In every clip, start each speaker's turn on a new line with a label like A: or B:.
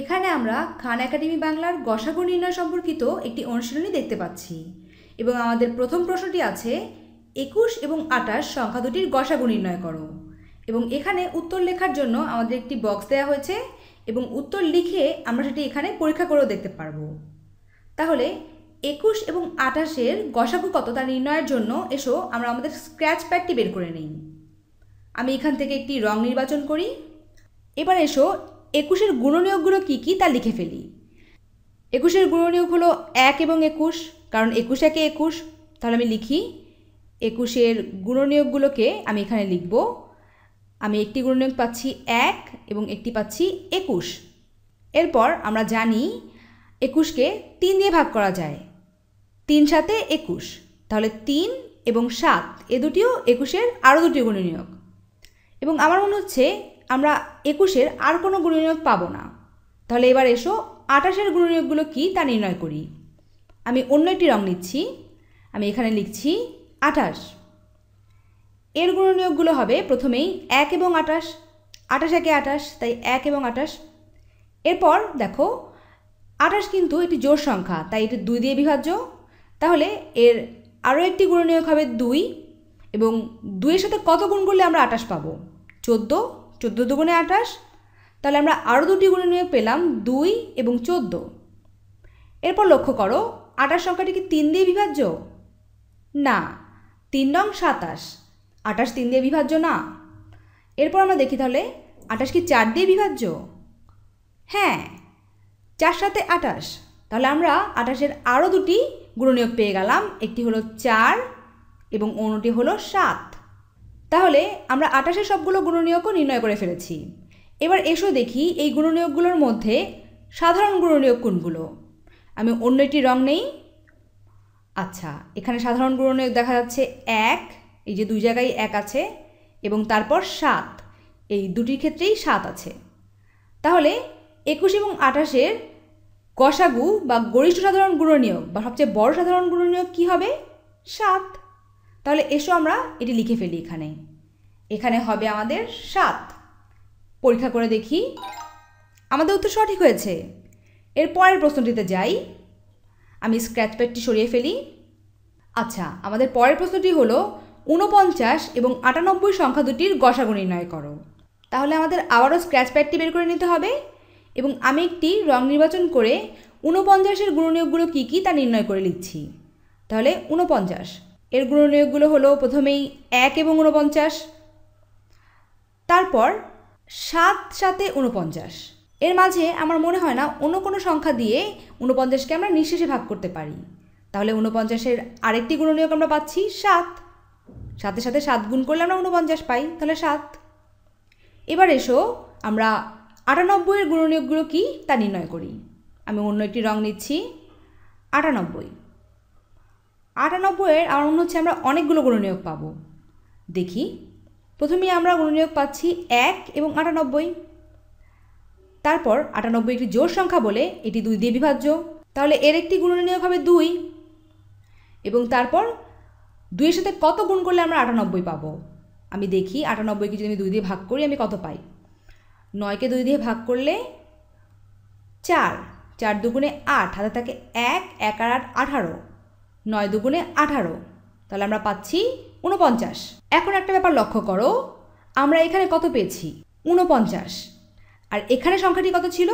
A: এখানে আমরা খান একাডেমি বাংলার গসাগু নির্ণয় সম্পর্কিত একটি অনুশীলনী দেখতে পাচ্ছি। এবং আমাদের প্রথম প্রশ্নটি আছে, একুশ এবং আটাশ সংখ্যা দুটির গসাগু নির্ণয় করো। এবং এখানে উত্তর লেখার জন্য আমাদের একটি বক্স দেওয়া হয়েছে এবং উত্তর লিখে আমরা সেটি এখানে পরীক্ষা করেও দেখতে পারব। তাহলে, একুশ এবং আটাশের গসাগু কত তা নির্ণয়ের জন্য এসো, আমরা আমাদের স্ক্র্যাচ প্যাডটি বের করে নিই। আমি এখান থেকে একটি রং নির্বাচন করি। এবার এসো একুশের গুণনীয়কগুলো কী কী তা লিখে ফেলি। একুশের গুণনীয়ক হলো এক এবং একুশ, কারণ একুশ একে একুশ। তাহলে আমি লিখি, একুশের গুণনীয়কগুলোকে আমি এখানে লিখব। আমি একটি গুণনীয়ক পাচ্ছি এক এবং একটি পাচ্ছি একুশ। এরপর আমরা জানি একুশকে তিন দিয়ে ভাগ করা যায়। তিন সাথে একুশ, তাহলে তিন এবং সাত, এ দুটিও একুশের আরও দুটি গুণনীয়ক। এবং আমার মনে হচ্ছে আমরা একুশের আর কোনো গুণনীয়ক পাবো না। তাহলে এবার এসো আটাশের গুণনীয়কগুলো কী তা নির্ণয় করি। আমি অন্য একটি রং নিচ্ছি, আমি এখানে লিখছি আঠাশ। এর গুণনীয়কগুলো হবে প্রথমেই এক এবং আটাশ আটাশ একে আটাশ তাই এক এবং আটাশ এরপর দেখো আটাশ কিন্তু একটি জোর সংখ্যা, তাই এটি দুই দিয়ে বিভাজ্য। তাহলে এর আরও একটি গুণনীয়ক হবে দুই, এবং দুইয়ের সাথে কত গুণ করলে আমরা আটাশ পাবো? চোদ্দ চোদ্দ দুগুণে আঠাশ, তাহলে আমরা আরও দুটি গুণনীয়ক পেলাম দুই এবং চোদ্দ। এরপর লক্ষ্য করো, আঠাশ সংখ্যাটি কি তিন দিয়ে বিভাজ্য? না, তিন নং সাতাশ। আঠাশ তিন দিয়ে বিভাজ্য না। এরপর আমরা দেখি তাহলে, আঠাশ কি চার দিয়ে বিভাজ্য? হ্যাঁ চার সাথে আঠাশ। তাহলে আমরা আঠাশের আরও দুটি গুণনীয়ক পেয়ে গেলাম, একটি হলো চার এবং অন্যটি হলো সাত। তাহলে আমরা আটাশের সবগুলো গুণনীয়কও নির্ণয় করে ফেলেছি। এবার এসো দেখি এই গুণনীয়কগুলোর মধ্যে সাধারণ গুণনীয়ক কোনগুলো? আমি অন্য একটি রং নেই। আচ্ছা এখানে সাধারণ গুণনীয়ক দেখা যাচ্ছে এক, এই যে দুই জায়গায় এক আছে, এবং তারপর সাত, এই দুটির ক্ষেত্রেই সাত আছে। তাহলে একুশ এবং আঠাশের গসাগু বা গরিষ্ঠ সাধারণ গুণনীয়ক বা সবচেয়ে বড় সাধারণ গুণনীয়ক কী হবে? সাত। তাহলে এসো আমরা এটি লিখে ফেলি এখানে। এখানে হবে আমাদের সাত। পরীক্ষা করে দেখি। আমাদের উত্তর সঠিক হয়েছে। এর পরের প্রশ্নটিতে যাই। আমি স্ক্র্যাচ প্যাডটি সরিয়ে ফেলি। আচ্ছা আমাদের পরের প্রশ্নটি হলো, ঊনপঞ্চাশ এবং আটানব্বই সংখ্যা দুটির গসাগু নির্ণয় করো। তাহলে আমাদের আবারও স্ক্র্যাচ প্যাডটি বের করে নিতে হবে এবং আমি একটি রং নির্বাচন করে ঊনপঞ্চাশের গুণনীয়কগুলো কী কী তা নির্ণয় করে লিখছি। তাহলে ঊনপঞ্চাশ। এর গুণনীয়কগুলো হলো প্রথমেই এক এবং ঊনপঞ্চাশ, তারপর সাত সাতে ঊনপঞ্চাশ। এর মাঝে আমার মনে হয় না অন্য কোনো সংখ্যা দিয়ে ঊনপঞ্চাশকে আমরা নিঃশেষে ভাগ করতে পারি। তাহলে ঊনপঞ্চাশের আরেকটি গুণনীয়ক আমরা পাচ্ছি সাত। সাথে সাথে সাত গুণ করলে আমরা ঊনপঞ্চাশ পাই, তাহলে সাত। এবার এসো আমরা আটানব্বইয়ের গুণনীয়কগুলো কী তা নির্ণয় করি। আমি অন্য একটি রং নিচ্ছি, আটানব্বই। আটানব্বইয়ের আমার মনে হচ্ছে আমরা অনেকগুলো গুণনীয়ক পাবো। দেখি। প্রথমেই আমরা গুণনীয়ক পাচ্ছি এক এবং আটানব্বই। তারপর আটানব্বই একটি জোর সংখ্যা বলে এটি দুই দিয়ে বিভাজ্য। তাহলে এর একটি গুণনীয়ক হবে দুই। এবং তারপর দুইয়ের সাথে কত গুণ করলে আমরা আটানব্বই পাবো? আমি দেখি আটানব্বইকে যদি আমি দুই দিয়ে ভাগ করি আমি কত পাই? নয়কে দুই দিয়ে ভাগ করলে চার। চার দুগুণে আট, হাতে থাকে এক এক আর আট আঠারো। নয় দুগুণে আঠারো। তাহলে আমরা পাচ্ছি ঊনপঞ্চাশ। এখন একটা ব্যাপার লক্ষ্য করো, আমরা এখানে কত পেয়েছি? ঊনপঞ্চাশ। আর এখানে সংখ্যাটি কত ছিল?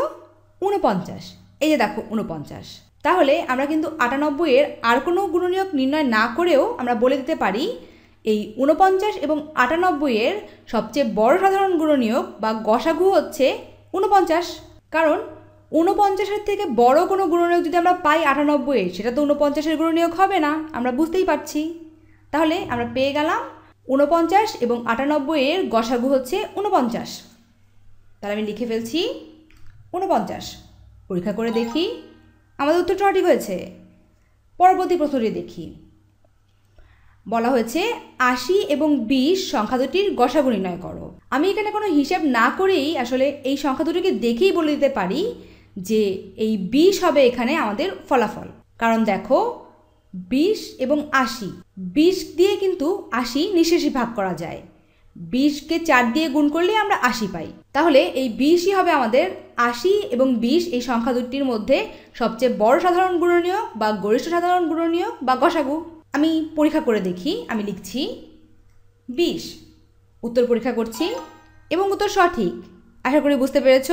A: ঊনপঞ্চাশ। এই যে দেখো, ঊনপঞ্চাশ। তাহলে আমরা কিন্তু আটানব্বইয়ের আর কোনো গুণনীয়ক নির্ণয় না করেও আমরা বলে দিতে পারি, এই ঊনপঞ্চাশ এবং আটানব্বইয়ের সবচেয়ে বড় সাধারণ গুণনীয়ক বা গসাগু হচ্ছে ঊনপঞ্চাশ। কারণ ঊনপঞ্চাশের থেকে বড় কোনো গুণনীয়ক যদি আমরা পাই আটানব্বইয়ের সেটা তো ঊনপঞ্চাশের গুণনীয়ক হবে না। আমরা বুঝতেই পারছি। তাহলে আমরা পেয়ে গেলাম ঊনপঞ্চাশ এবং আটানব্বইয়ের গসাগু হচ্ছে ঊনপঞ্চাশ। তাহলে আমি লিখে ফেলছি ঊনপঞ্চাশ। পরীক্ষা করে দেখি। আমাদের উত্তর সঠিক হয়েছে। পরবর্তী প্রশ্নটি দেখি। বলা হয়েছে, আশি এবং বিশ সংখ্যা দুটির গসাগু নির্ণয় করো। আমি এখানে কোনো হিসেব না করেই আসলে এই সংখ্যা দুটিকে দেখেই বলে দিতে পারি যে এই বিশ হবে এখানে আমাদের ফলাফল। কারণ দেখো বিশ এবং আশি। বিশ দিয়ে কিন্তু আশি নিঃশেষে ভাগ করা যায়। বিশকে চার দিয়ে গুণ করলে আমরা আশি পাই। তাহলে এই বিশই হবে আমাদের আশি এবং বিশ এই সংখ্যা দুটির মধ্যে সবচেয়ে বড় সাধারণ গুণনীয় বা গরিষ্ঠ সাধারণ গুণনীয় বা গসাগু। আমি পরীক্ষা করে দেখি, আমি লিখছি বিশ উত্তর পরীক্ষা করছি এবং উত্তর সঠিক। আশা করি বুঝতে পেরেছ?